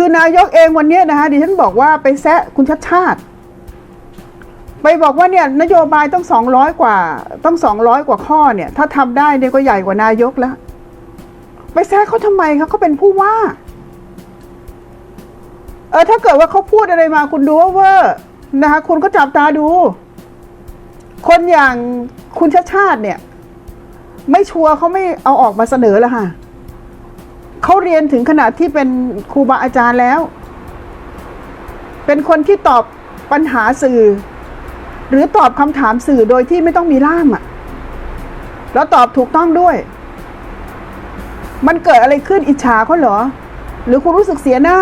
คือนายกเองวันนี้นะคะดิฉันบอกว่าไปแซะคุณชัดชาติ ไปบอกว่าเนี่ยนโยบายต้องสองร้อยกว่าต้องสองร้อยกว่าข้อเนี่ย ถ้าทำได้เนี่ยก็ใหญ่กว่านายกแล้ว ไปแซะเขาทำไมคะเขาเป็นผู้ว่า เออถ้าเกิดว่าเขาพูดอะไรมาคุณดูว่าเวอร์นะคะคุณก็จับตาดู คนอย่างคุณชาติชาติเนี่ย ไม่ชัวร์เขาไม่เอาออกมาเสนอแล้วค่ะ เขาเรียนถึงขนาดที่เป็นครูบาอาจารย์แล้ว เป็นคนที่ตอบปัญหาสื่อ หรือตอบคำถามสื่อโดยที่ไม่ต้องมีล่ามอะ่ะแล้วตอบถูกต้องด้วย มันเกิดอะไรขึ้นอิจฉาเขาเหรอ หรือคุณรู้สึกเสียหน้า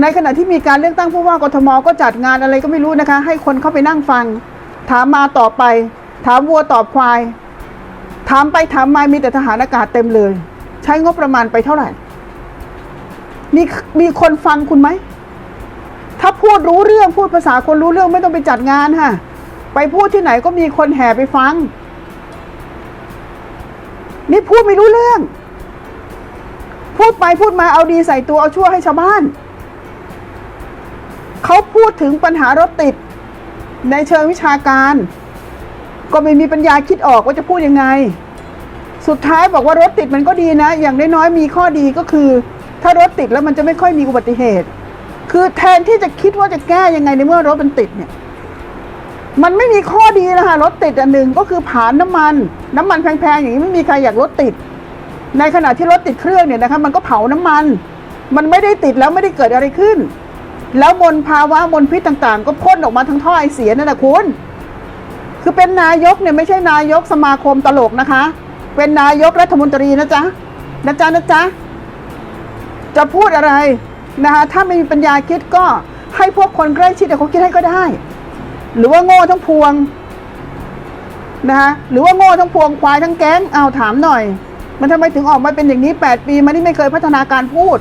ในขณะที่มีการเลือกตั้งผู้ว่ากทมก็จัดงานอะไรก็ไม่รู้นะคะ ให้คนเข้าไปนั่งฟัง ถามมาตอบไป ถามวัวตอบควาย ถามไปถามมามีแต่ทหารอากาศเต็มเลย ช้งบประมาณไปเท่าไหร่ มีมีคนฟังคุณไหม ถ้าพูดรู้เรื่องพูดภาษาคนรู้เรื่องไม่ต้องไปจัดงานค่ะไปพูดที่ไหนก็มีคนแห่ไปฟัง นี่พูดไม่รู้เรื่อง พูดไปพูดมาเอาดีใส่ตัวเอาชั่วให้ชาวบ้าน เขาพูดถึงปัญหารถติด ในเชิงวิชาการ ก็ไม่มีปัญญาคิดออกว่าจะพูดยังไง สุดท้ายบอกว่ารถติดมันก็ดีนะ อย่างน้อยๆมีข้อดีก็คือ ถ้ารถติดแล้วมันจะไม่ค่อยมีอุบัติเหตุ คือแทนที่จะคิดว่าจะแก้ยังไงในเมื่อรถมันติดเนี่ย มันไม่มีข้อดีนะคะรถติดอันหนึ่งก็คือผ่านน้ำมัน น้ำมันแพงๆอย่างนี้ไม่มีใครอยากรถติด ในขณะที่รถติดเครื่องเนี่ยนะคะมันก็เผาน้ำมัน มันไม่ได้ติดแล้วไม่ได้เกิดอะไรขึ้น แล้วมลภาวะมลพิษต่างๆ ก็พ่นออกมาทั้งท่อไอเสียนั่นแหละคุณคือเป็นนายกเนี่ยไม่ใช่นายกสมาคมตลกนะคะ เป็นนายกรัฐมนตรีนะจ๊ะนะจ๊ะนะจ๊ะจะพูดอะไรนะคะถ้าไม่มีปัญญาคิดก็ให้พวกคนใกล้ชิดเขาคิดให้ก็ได้ หรือว่าโง่ทั้งพวงนะคะหรือว่าโง่ทั้งพวงควายทั้งแก๊งเอาถามหน่อย มันทำไมถึงออกมาเป็นอย่างนี้ 8 ปีมานี่ไม่เคยพัฒนาการพูด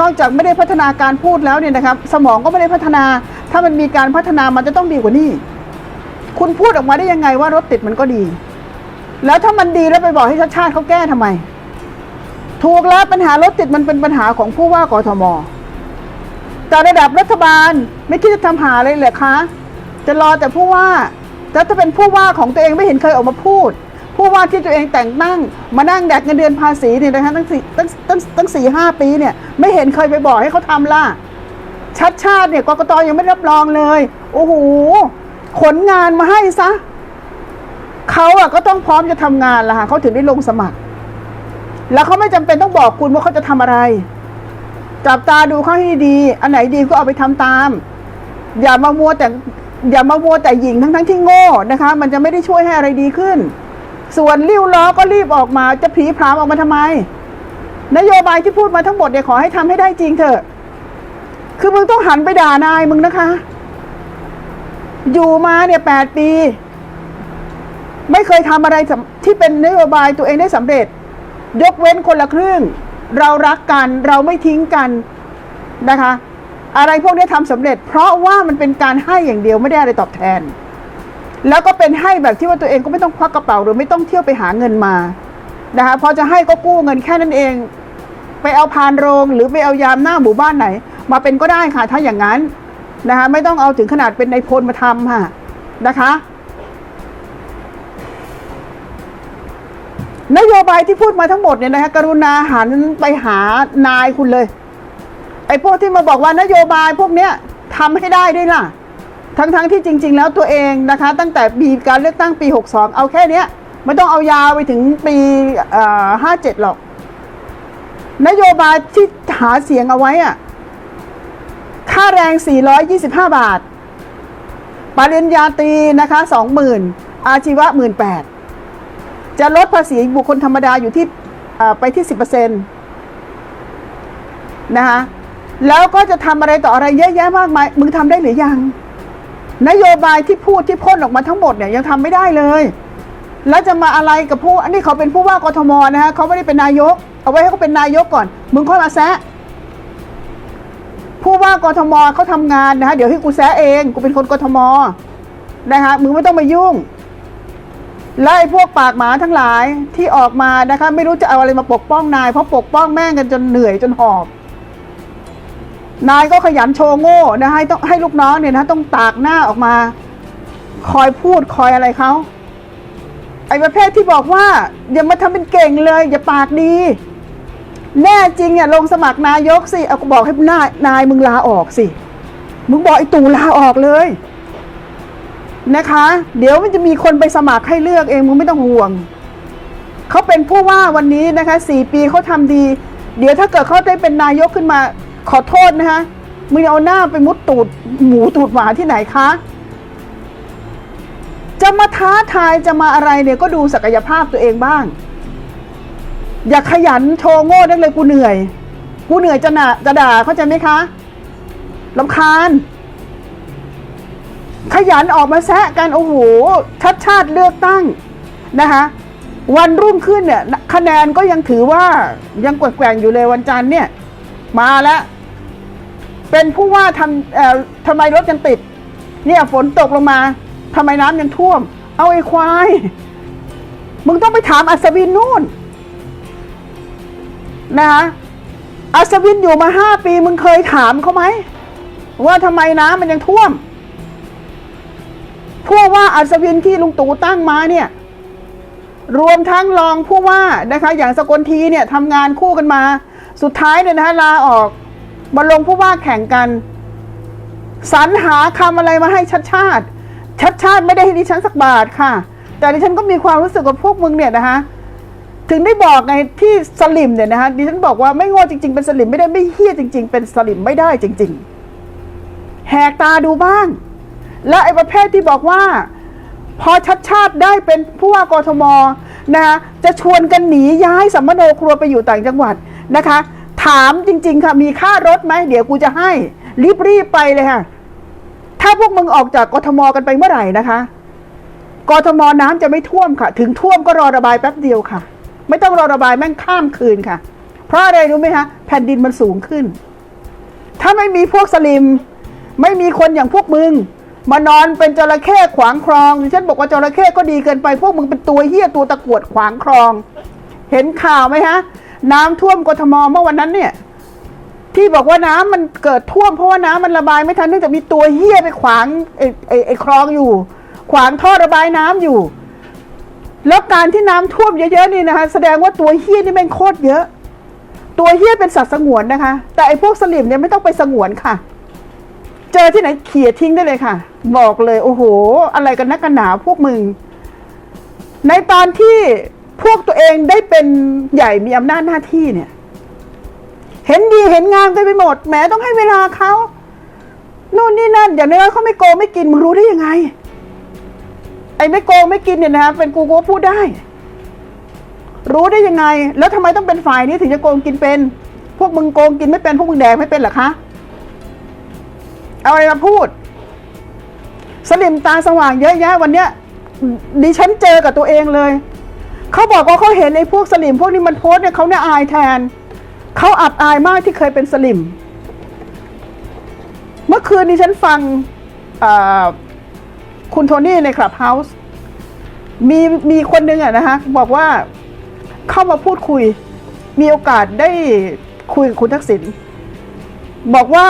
นอกจากไม่ได้พัฒนาการพูดแล้วเนี่ยนะครับ สมองก็ไม่ได้พัฒนา ถ้ามันมีการพัฒนามันจะต้องดีกว่านี้ คุณพูดออกมาได้ยังไงว่ารถติดมันก็ดี แล้วถ้ามันดีแล้วไปบอกให้ชาติชาติเขาแก้ทำไม ถูกแล้วปัญหารถติดมันเป็นปัญหาของผู้ว่ากทม แต่ระดับรัฐบาลไม่คิดจะทำหาเลยเหรอคะ จะรอแต่ผู้ว่าแล้วถ้าเป็นผู้ว่าของตัวเองไม่เห็นเคยออกมาพูด ผู้ว่าที่ตัวเองแต่งตั้ง มานั่งแดกเงินเดือนภาษีเนี่ยนะคะตั้งสี่ตั้งตั้งตั้งสี่ห้าปีเนี่ย ไม่เห็นเคยไปบอกให้เขาทำล่ะชัดชาติเนี่ยกกตยังไม่รับรองเลย โอ้โหขนงานมาให้ซะ เขาอะก็ต้องพร้อมจะทำงานละค่ะเขาถึงได้ลงสมัคร แล้วเขาไม่จำเป็นต้องบอกคุณว่าเขาจะทำอะไร จับตาดูเขาให้ดี อันไหนดีก็เอาไปทำตาม อย่ามามัวแต่อย่ามามัวแต่หญิงทั้งทั้งที่โง่นะคะ มันจะไม่ได้ช่วยให้อะไรดีขึ้น ส่วนริ้วล้อก็รีบออกมาจะผีพรามออกมาทำไม นโยบายที่พูดมาทั้งหมดเนี่ยขอให้ทำให้ได้จริงเถอะ คือมึงต้องหันไปด่านายมึงนะคะ อยู่มาเนี่ยแปดปี ไม่เคยทำอะไรที่เป็นนโยบายตัวเองได้สำเร็จ ยกเว้นคนละครึ่ง เรารักกันเราไม่ทิ้งกันนะคะ อะไรพวกนี้ทำสำเร็จ เพราะว่ามันเป็นการให้อย่างเดียวไม่ได้อะไรตอบแทน แล้วก็เป็นให้แบบที่ว่าตัวเองก็ไม่ต้องควักกระเป๋าหรือไม่ต้องเที่ยวไปหาเงินมานะคะพอจะให้ก็กู้เงินแค่นั้นเอง ไปเอาพานโรง หรือไปเอายามหน้าหมู่บ้านไหน มาเป็นก็ได้ค่ะถ้าอย่างนั้นนะคะไม่ต้องเอาถึงขนาดเป็นในายพลมาทำค่ะนะคะ นโยบายที่พูดมาทั้งหมดเนี่ยนะคะกรุณาหันไปหานายคุณเลย ไอ้พวกที่มาบอกว่านโยบายพวกเนี้ยทำให้ได้ด้วยล่ะ ทั้งๆทที่จริง ๆ แล้วตัวเองนะคะ ตั้งแต่มีการเลือกตั้งปี 62 เอาแค่เนี้ยไม่ต้องเอายาวไปถึงปีห้าเจ็ดหรอก นโยบายที่หาเสียงเอาไว้อะค่าแรง 425 บาท ปริญญาตรีนะคะ 20,000 อาชีวะ 18,000 จะลดภาษีบุคคลธรรมดาอยู่ที่อ่าไปที่ 10%นะคะแล้วก็จะทำอะไรต่ออะไรเยอะแยะมากมายมึงทำได้หรือยัง นโยบายที่พูดที่พ่นออกมาทั้งหมดเนี่ยยังทำไม่ได้เลย แล้วจะมาอะไรกับผู้อันนี้เขาเป็นผู้ว่ากทมนะฮะเขาไม่ได้เป็นนายก เอาไว้ให้เขาเป็นนายกก่อน มึงค่อยมาแซะผู้ว่ากทมเขาทำงานนะฮะเดี๋ยวให้กูแซะเองกูเป็นคนกทมนะคะมึงไม่ต้องมายุ่ง และไอ้พวกปากหมาทั้งหลายที่ออกมานะคะ ไม่รู้จะเอาอะไรมาปกป้องนาย เพราะปกป้องแม่งกันจนเหนื่อยจนหอบ นายก็ขยันโชว์โง่นะให้ต้องให้ลูกน้องเนี่ยนะต้องตากหน้าออกมา คอยพูดคอยอะไรเขาไอ้ประเภทที่บอกว่าอย่ามาทำเป็นเก่งเลย อย่าปากดี แน่จริงเนี่ยลงสมัครนายกสิเอาก็บอกให้นานายมึงลาออกสิ มึงบอกไอ้ตู่ลาออกเลย นะคะ เดี๋ยวมันจะมีคนไปสมัครให้เลือกเองมึงไม่ต้องห่วง เขาเป็นผู้ว่าวันนี้นะคะสี่ปีเขาทำดี เดี๋ยวถ้าเกิดเขาได้เป็นนายกขึ้นมาขอโทษนะคะมึงเอาหน้าไปมุดตูดหมูตูดหมาที่ไหนคะ จะมาท้าทายจะมาอะไรเนี่ยก็ดูศักยภาพตัวเองบ้าง อย่าขยันโชว์โง่นักเลยกูเหนื่อย กูเหนื่อยจะหนาจะด่าเข้าใจไหมคะลำคาญ ขยันออกมาแซะกันโอ้โหชัดชาติเลือกตั้งนะคะวันรุ่งขึ้นเนี่ยคะแนนก็ยังถือว่ายังแกว่งอยู่เลยวันจันทร์เนี่ยมาแล้ว เป็นผู้ว่าทำเอ่อทำไมรถยังติด เนี่ยฝนตกลงมาทำไมน้ำยังท่วม เอาไอ้ควายมึงต้องไปถามอัศวินนู่นนะคะอัศวินอยู่มาห้าปีมึงเคยถามเขาไหมว่าทำไมน้ำมันยังท่วม พวกว่าอัศวินที่ลุงตู่ตั้งมาเนี่ยรวมทั้งรองผู้ว่านะคะ อย่างสกลทีเนี่ยทำงานคู่กันมา สุดท้ายเนี่ยนะคะลาออกมาลงผู้ว่าแข่งกันสรรหาคำอะไรมาให้ชัดชาติ ชัดชาติไม่ได้ให้ดิฉันสักบาทค่ะ แต่ดิฉันก็มีความรู้สึกว่าพวกมึงเนี่ยนะคะถึงได้บอกไงที่สลิมเนี่ยนะคะดิฉันบอกว่าไม่โง่จริง ๆ เป็นสลิมไม่ได้ไม่เฮี้ยจริง ๆ เป็นสลิมไม่ได้จริง ๆ แหกตาดูบ้าง และไอ้ประเภทที่บอกว่า พอชัดชาติได้เป็นผู้ว่ากทมนะคะจะชวนกันหนีย้ายสัมมโนครัวไปอยู่ต่างจังหวัดนะคะ ถามจริง ๆ ค่ะมีค่ารถไหมเดี๋ยวกูจะให้ รีบๆไปเลยค่ะ ถ้าพวกมึงออกจากกทมกันไปเมื่อไหร่นะคะกทมน้ำจะไม่ท่วมค่ะ ถึงท่วมก็รอระบายแป๊บเดียวค่ะ ไม่ต้องรอระบายแม่งข้ามคืนค่ะ เพราะอะไรรู้ไหมคะแผ่นดินมันสูงขึ้น ถ้าไม่มีพวกสลิม ไม่มีคนอย่างพวกมึง มานอนเป็นจระเข้ขวางคลองดิฉันบอกว่าจระเข้ก็ดีเกินไป พวกมึงเป็นตัวเหี้ยตัวตะกวดขวางคลอง เห็นข่าวไหมฮะ น้ำท่วมกทมเมื่อวันนั้นเนี่ย ที่บอกว่าน้ำมันเกิดท่วมเพราะว่าน้ำมันระบายไม่ทันเนื่องจากมีตัวเหี้ยไปขวางไอ้ไอ้ไอ้คลองอยู่ ขวางท่อระบายน้ำอยู่ แล้วการที่น้ำท่วมเยอะๆนี่นะคะแสดงว่าตัวเหี้ยนี่แม่งโคตรเยอะ ตัวเหี้ยเป็นสัตว์สงวนนะคะ แต่ไอ้พวกสลิมเนี่ยไม่ต้องไปสงวนค่ะ เจอที่ไหนเขี่ยทิ้งได้เลยค่ะ บอกเลยโอ้โห อะไรกันนักกันหนาพวกมึง ในตอนที่พวกตัวเองได้เป็นใหญ่มีอำนาจหน้าที่เนี่ย เห็นดีเห็นงามกันไปหมดแหมต้องให้เวลาเขานู่นนี่นั่น อย่างน้อยเขาไม่โกงไม่กินมึงรู้ได้ยังไง ไอ้ไม่โกงไม่กินเนี่ยนะเป็นกูกูก็พูดได้ รู้ได้ยังไง แล้วทำไมต้องเป็นฝ่ายนี้ถึงจะโกงกินเป็น พวกมึงโกงกินไม่เป็นพวกมึงแดกไม่เป็นหรอคะ เอาอะไรมาพูด สลิมตาสว่างเยอะแยะวันเนี้ยดิฉันเจอกับตัวเองเลย เขาบอกว่าเขาเห็นไอ้พวกสลิมพวกนี้มันโพสเนี่ยเขาเนี่ยอายแทน เขาอับอายมากที่เคยเป็นสลิม เมื่อคืนนี้ฉันฟังคุณโทนี่ในคลับเฮาส์มีมีคนหนึ่งอะนะคะบอกว่าเข้ามาพูดคุย มีโอกาสได้คุยกับคุณทักษิณบอกว่า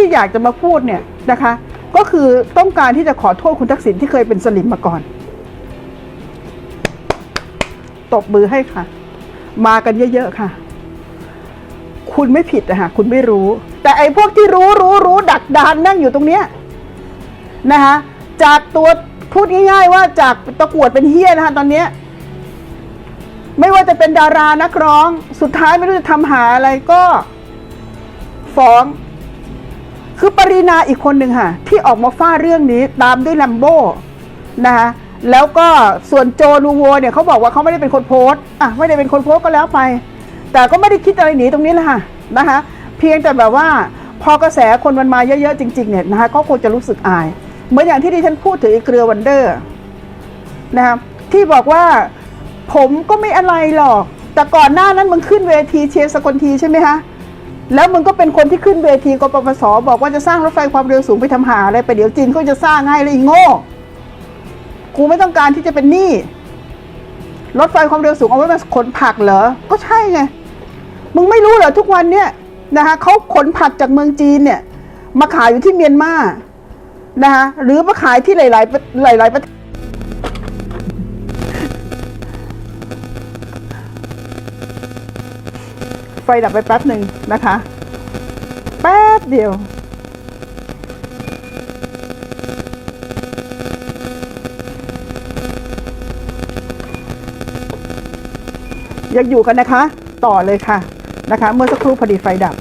ที่อยากจะมาพูดเนี่ยนะคะ ก็คือต้องการที่จะขอโทษคุณทักษิณที่เคยเป็นสลิมมาก่อน ตบมือให้ค่ะ มากันเยอะๆค่ะ คุณไม่ผิดอะคะคุณไม่รู้ แต่ไอ้พวกที่รู้รู้รู้ดักดานนั่งอยู่ตรงเนี้ยนะคะจากตัวพูดง่ายๆว่าจากตะกรวดเป็นเฮี้ยนะคะตอนเนี้ยไม่ว่าจะเป็นดารานักร้อง สุดท้ายไม่รู้จะทำหาอะไรก็ ฟ้อง ปรินาอีกคนหนึ่งค่ะที่ออกมาฟาดเรื่องนี้ตามด้วยลัมโบ้นะคะแล้วก็ส่วนโจนูโวเนี่ยเขาบอกว่าเขาไม่ได้เป็นคนโพสต์อะไม่ได้เป็นคนโพสต์ก็แล้วไป แต่ก็ไม่ได้คิดอะไรหนีตรงนี้แหละค่ะนะคะเพียงแต่แบบว่าพอกระแสคนมันมาเยอะๆจริงๆเนี่ยนะคะก็คงจะรู้สึกอาย เหมือนอย่างที่ดิฉันพูดถึงอ้เกลือวันเดอร์นะครับที่บอกว่าผมก็ไม่อะไรหรอก แต่ก่อนหน้านั้นมึงขึ้นเวทีเชียร์สกลทีใช่ไหมคะ แล้วมึงก็เป็นคนที่ขึ้นเวทีกปปสบอกว่าจะสร้างรถไฟความเร็วสูงไปทำหาอะไรไปเดี๋ยวจีนก็จะสร้างให้เลยโง่กูไม่ต้องการที่จะเป็นหนี้รถไฟความเร็วสูงเอาไว้มาขนผักเหรอ ก็ใช่ไง มึงไม่รู้เหรอทุกวันเนี่ยนะคะเขาขนผักจากเมืองจีนเนี่ย มาขายอยู่ที่เมียนมานะคะหรือมาขายที่หลาย ๆ หลาย ๆประเทศ ฟดับไปแป๊บหนึ่งนะคะ แป๊บเดียว ยังอยู่กันนะคะ ต่อเลยค่ะนะคะ เมื่อสักครู่พอดีไฟดับ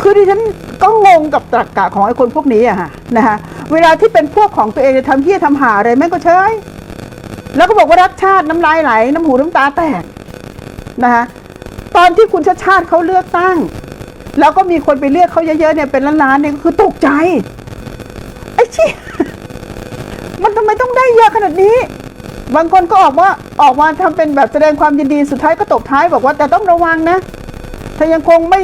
คือดิฉันก็งงกับตรรกกะของไอ้คนพวกนี้อะค่ะนะคะเวลาที่เป็นพวกของตัวเองจะทำเฮี้ยทำหาอะไรแม่งก็เฉยแล้วก็บอกว่ารักชาติน้ำลายไหล น้ำหูน้ำตาแตกนะคะ ตอนที่คุณชาติชาติเขาเลือกตั้ง แล้วก็มีคนไปเลือกเขาเยอะๆเนี่ยเป็นล้านๆเนี่ยก็คือตกใจไอ้ชี้มันทำไมต้องได้เยอะขนาดนี้ บางคนก็ออกว่าออกมาทำเป็นแบบแสดงความยินดีสุดท้ายก็ตกท้ายบอกว่าแต่ต้องระวังนะถ้ายังคงไม่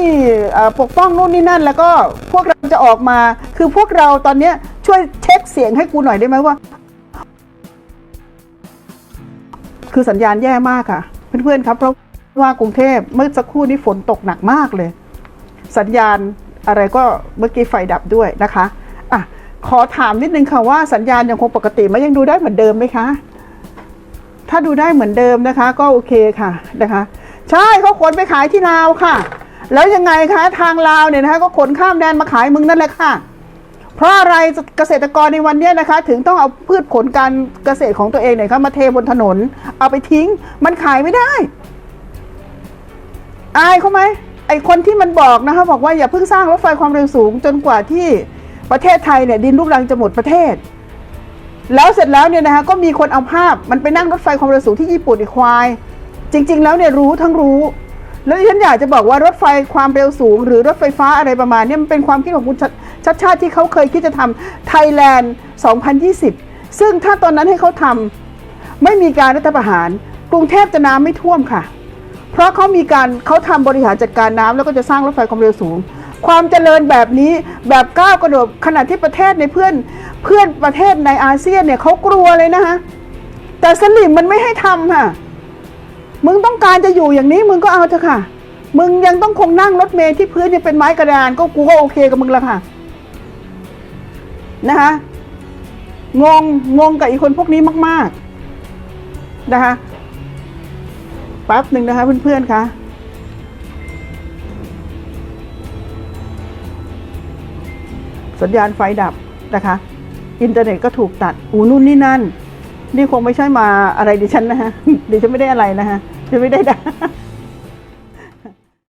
ปกป้องนู่นนี่นั่น แล้วก็พวกเราจะออกมา คือพวกเราตอนเนี้ยช่วยเช็คเสียงให้กูหน่อยได้ไหมว่า คือสัญญาณแย่มากค่ะ เพื่อนๆครับเพราะ ว่ากรุงเทพเมื่อสักครู่นี้ฝนตกหนักมากเลย สัญญาณอะไรก็เมื่อกี้ไฟดับด้วยนะคะอะขอถามนิดนึงค่ะว่าสัญญาณยังคงปกติไหมยังดูได้เหมือนเดิมไหมคะ ถ้าดูได้เหมือนเดิมนะคะ ก็โอเคค่ะนะคะ ใช่เขาขนไปขายที่ลาวค่ะ แล้วยังไงคะทางลาวเนี่ยนะคะ ก็ขนข้ามแดนมาขายมึงนั่นแหละค่ะ เพราะอะไรเกษตรกรในวันนี้นะคะ ถึงต้องเอาพืชผลการเกษตรของตัวเองเนี่ยค่ะมาเทบนถนน เอาไปทิ้ง มันขายไม่ได้ อายเขาไหมไอคนที่มันบอกนะคะบอกว่าอย่าเพิ่งสร้างรถไฟความเร็วสูงจนกว่าที่ประเทศไทยเนี่ยดินลูกรังจะหมดประเทศ แล้วเสร็จแล้วเนี่ยนะคะก็มีคนเอาภาพมันไปนั่งรถไฟความเร็วสูงที่ญี่ปุ่นอีกควาย จริง ๆ แล้วเนี่ยรู้ทั้งรู้ แล้วฉันอยากจะบอกว่ารถไฟความเร็วสูง หรือรถไฟฟ้าอะไรประมาณนี้มันเป็นความคิดของคุณชชัดชาติที่เขาเคยคิดจะทำไทยแลนด์ 2020 ซึ่งถ้าตอนนั้นให้เขาทำไม่มีการรัฐประหาร กรุงเทพจะน้ำไม่ท่วมค่ะ เพราะเขามีการเขาทำบริหารจัดการน้ำแล้วก็จะสร้างรถไฟความเร็วสูง ความเจริญแบบนี้แบบก้าวกระโดดขณะที่ประเทศในเพื่อนเพื่อนประเทศในอาเซียนเนี่ยเขากลัวเลยนะคะแต่สลิมมันไม่ให้ทำค่ะมึงต้องการจะอยู่อย่างนี้มึงก็เอาเถอะค่ะ มึงยังต้องคงนั่งรถเมล์ที่พื้นยังเป็นไม้กระดานก็กูก็โอเคกับมึงละค่ะนะคะงงงงกับอีกคนพวกนี้มาก ๆ นะคะ แป๊บหนึ่งนะคะเพื่อนๆคะสัญญาณไฟดับนะคะ อินเทอร์เน็ตก็ถูกตัด อูนู่นนี่นั่น นี่คงไม่ใช่มาอะไรดิฉันนะฮะดิฉันไม่ได้อะไรนะฮะดิฉันไม่ได้ด่า